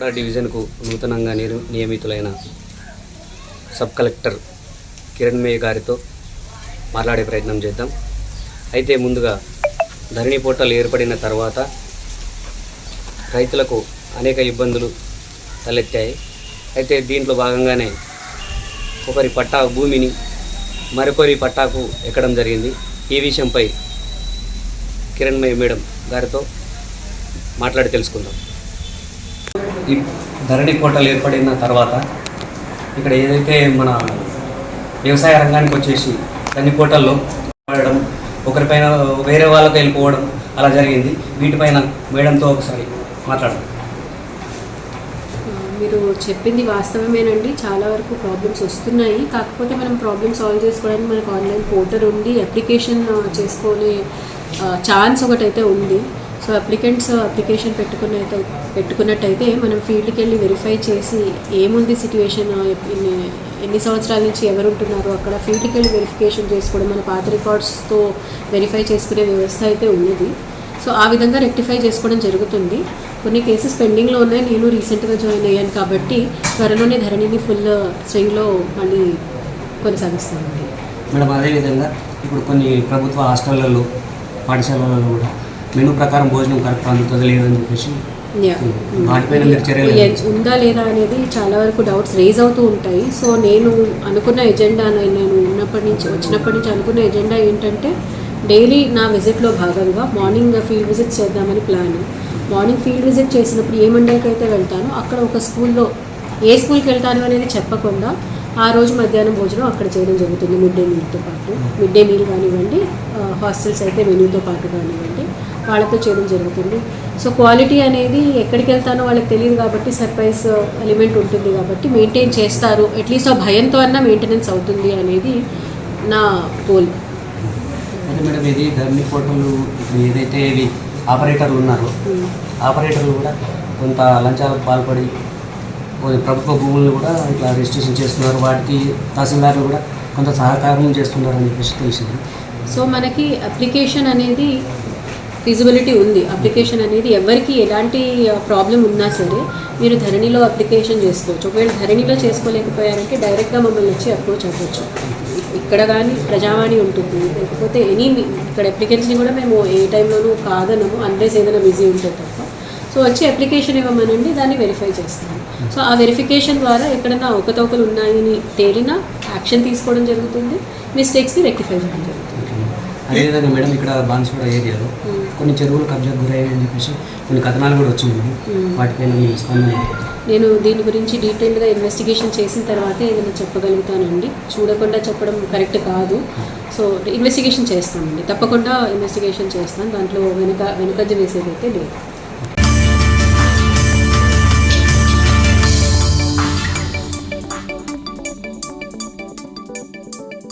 డివిజన్కు నూతనంగా నియమితులైన sub collector Kiran మేయ్ గారితో మాట్లాడే ప్రయత్నం చేద్దాం. అయితే ముందుగా ధరణి పోర్టల్ ఏర్పడిన తర్వాత రైతులకు అనేక ఇబ్బందులు తలెత్తాయి. అయితే దీంట్లో భాగంగానే ఒకరి పట్టా భూమిని మరొకరి పట్టాకు ఎక్కడం జరిగింది. ఈ విషయంపై కిరణ్మయ మేడం గారితో మాట్లాడి తెలుసుకుందాం. ఈ ధరణి కోటలు ఏర్పడిన తర్వాత ఇక్కడ ఏదైతే మన వ్యవసాయ రంగానికి వచ్చేసి అన్ని కోటల్లో వాడడం ఒకరిపైన వేరే వాళ్ళకి వెళ్ళిపోవడం అలా జరిగింది. వీటిపైన మేడంతో ఒకసారి మాట్లాడడం మీరు చెప్పింది వాస్తవమేనండి. చాలా వరకు ప్రాబ్లమ్స్ వస్తున్నాయి. కాకపోతే మనం ప్రాబ్లమ్ సాల్వ్ చేసుకోవడానికి మనకు ఆన్లైన్ పోర్టల్ ఉండి అప్లికేషన్ చేసుకునే ఛాన్స్ ఒకటైతే ఉంది. సో అప్లికెంట్స్ అప్లికేషన్ పెట్టుకునే పెట్టుకున్నట్టయితే మనం ఫీల్డ్కి వెళ్ళి వెరిఫై చేసి ఏముంది సిట్యుయేషన్ ఎన్ని సంవత్సరాల నుంచి ఎవరు ఉంటున్నారు అక్కడ ఫీల్డ్కి వెళ్ళి వెరిఫికేషన్ చేసుకోవడం మన పాత రికార్డ్స్తో వెరిఫై చేసుకునే వ్యవస్థ అయితే ఉన్నది. సో ఆ విధంగా రెక్టిఫై చేసుకోవడం జరుగుతుంది. కొన్ని కేసెస్ పెండింగ్లో ఉన్నాయి. నేను రీసెంట్గా జాయిన్ అయ్యాను కాబట్టి త్వరలోనే ధరణిని ఫుల్ uh, స్వింగ్లో మళ్ళీ కొనసాగిస్తామండి. మేడం అదేవిధంగా ఇప్పుడు కొన్ని ప్రభుత్వ హాస్టళ్ళలో పాఠశాలలో కూడా మెనూ ప్రకారం భోజనం కరెక్ట్ అందుతుంది లేదని చెప్పేసి ఉందా లేదా అనేది చాలా వరకు డౌట్స్ రేజ్ అవుతూ ఉంటాయి. సో నేను అనుకున్న ఎజెండా నేను ఉన్నప్పటి నుంచి వచ్చినప్పటి నుంచి అనుకున్న ఎజెండా ఏంటంటే డైలీ నా విజిట్లో భాగంగా మార్నింగ్ ఫీల్డ్ విజిట్ చేద్దామని ప్లాన్. మార్నింగ్ ఫీల్డ్ విజిట్ చేసినప్పుడు ఏ మండలికి అయితే వెళ్తానో అక్కడ ఒక స్కూల్లో ఏ స్కూల్కి వెళ్తాను అనేది చెప్పకుండా ఆ రోజు మధ్యాహ్నం భోజనం అక్కడ చేయడం జరుగుతుంది. మిడ్ డే మీల్తో పాటు. మిడ్ డే మీల్ కానివ్వండి హాస్టల్స్ అయితే మెనూతో పాటు కానివ్వండి. వాళ్ళతో చేయడం జరుగుతుంది. సో క్వాలిటీ అనేది ఎక్కడికి వెళ్తానో వాళ్ళకి తెలియదు కాబట్టి సర్ప్రైజ్ ఎలిమెంట్ ఉంటుంది కాబట్టి మెయింటైన్ చేస్తారు. అట్లీస్ట్ ఆ భయంతో అన్నా మెయింటెనెన్స్ అవుతుంది అనేది నా గోల్. మేడం ఇది ధర్మి ఇప్పుడు ఏదైతే ఇవి ఆపరేటర్లు ఉన్నారో ఆపరేటర్లు కూడా కొంత లంచాలకు పాల్పడి కొన్ని ప్రభుత్వ భూములను కూడా ఇట్లా రిజిస్ట్రేషన్ చేస్తున్నారు. వాటికి తహసీల్దార్లు కూడా కొంత సహకారం చేస్తున్నారు అని చెప్పేసి తెలిసింది. సో మనకి అప్లికేషన్ అనేది ఫీజిబిలిటీ ఉంది. అప్లికేషన్ అనేది ఎవరికి ఎలాంటి ప్రాబ్లం ఉన్నా సరే మీరు ధరణిలో అప్లికేషన్ చేసుకోవచ్చు. ఒకవేళ ధరణిలో చేసుకోలేకపోయారంటే డైరెక్ట్గా మమ్మల్ని వచ్చి అప్రోచ్ అవ్వచ్చు. ఇక్కడ కానీ ప్రజావాణి ఉంటుంది. లేకపోతే ఎనీ ఇక్కడ అప్లికెంట్స్ని కూడా మేము ఏ టైంలోనూ కాదనము అన్లెస్ ఏదైనా బిజీ ఉంటే తప్ప. సో వచ్చి అప్లికేషన్ ఇవ్వమనండి దాన్ని వెరిఫై చేస్తాము. సో ఆ వెరిఫికేషన్ ద్వారా ఎక్కడైనా అవకతవకలు ఉన్నాయని తేలినా యాక్షన్ తీసుకోవడం జరుగుతుంది. మిస్టేక్స్ని రెక్టిఫై చేయడం జరుగుతుంది. అదేవిధంగా మేడం ఇక్కడ బాన్స్వాడ ఏరియాలో. కొన్ని చెరువులు కబ్జాకు గురయ్యాయని చెప్పేసి కొన్ని కథనాలు కూడా వచ్చినాయి మ్మ్. వాటిపైన మీ స్పందన నేను దీని గురించి డీటెయిల్గా ఇన్వెస్టిగేషన్ చేసిన తర్వాతే ఏదైనా చెప్పగలుగుతానండి. చూడకుండా చెప్పడం కరెక్ట్ కాదు. సో ఇన్వెస్టిగేషన్ చేస్తానండి తప్పకుండా ఇన్వెస్టిగేషన్ చేస్తాను దాంట్లో వెనుక వెనుకంజ వేసేది అయితే లేదు.